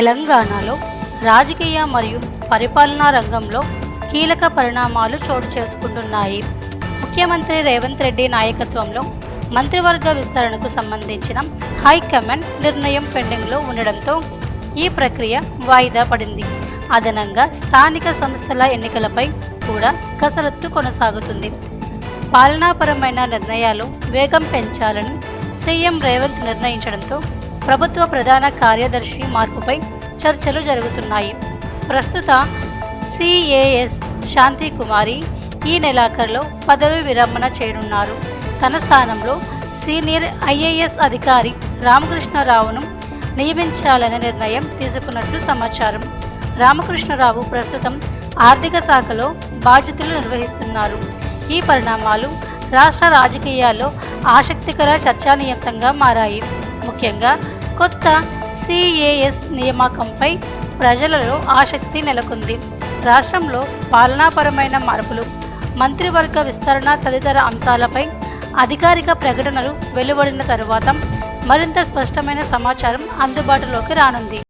తెలంగాణలో రాజకీయ మరియు పరిపాలనా రంగంలో కీలక పరిణామాలు చోటు చేసుకుంటున్నాయి. ముఖ్యమంత్రి రేవంత్ రెడ్డి నాయకత్వంలో మంత్రివర్గ విస్తరణకు సంబంధించిన హైకమాండ్ నిర్ణయం పెండింగ్లో ఉండడంతో ఈ ప్రక్రియ వాయిదా పడింది. అదనంగా స్థానిక సంస్థల ఎన్నికలపై కూడా కసరత్తు కొనసాగుతుంది. పాలనాపరమైన నిర్ణయాలు వేగం పెంచాలని సీఎం రేవంత్ నిర్ణయించడంతో ప్రభుత్వ ప్రధాన కార్యదర్శి మార్పుపై చర్చలు జరుగుతున్నాయి. ప్రస్తుత సిఏఎస్ శాంతి కుమారి ఈ నెలాఖరులో పదవి విరమణ చేయనున్నారు. తన స్థానంలో సీనియర్ ఐఏఎస్ అధికారి రామకృష్ణరావును నియమించాలనే నిర్ణయం తీసుకున్నట్లు సమాచారం. రామకృష్ణరావు ప్రస్తుతం ఆర్థిక శాఖలో బాధ్యతలు నిర్వహిస్తున్నారు. ఈ పరిణామాలు రాష్ట్ర రాజకీయాల్లో ఆసక్తికర చర్చానీయాంశంగా మారాయి. ముఖ్యంగా కొత్త సిఏఎస్ నియామకంపై ప్రజలలో ఆసక్తి నెలకొంది. రాష్ట్రంలో పాలనాపరమైన మార్పులు మంత్రివర్గ విస్తరణ తదితర అంశాలపై అధికారిక ప్రకటనలు వెలువడిన తరువాత మరింత స్పష్టమైన సమాచారం అందుబాటులోకి రానుంది.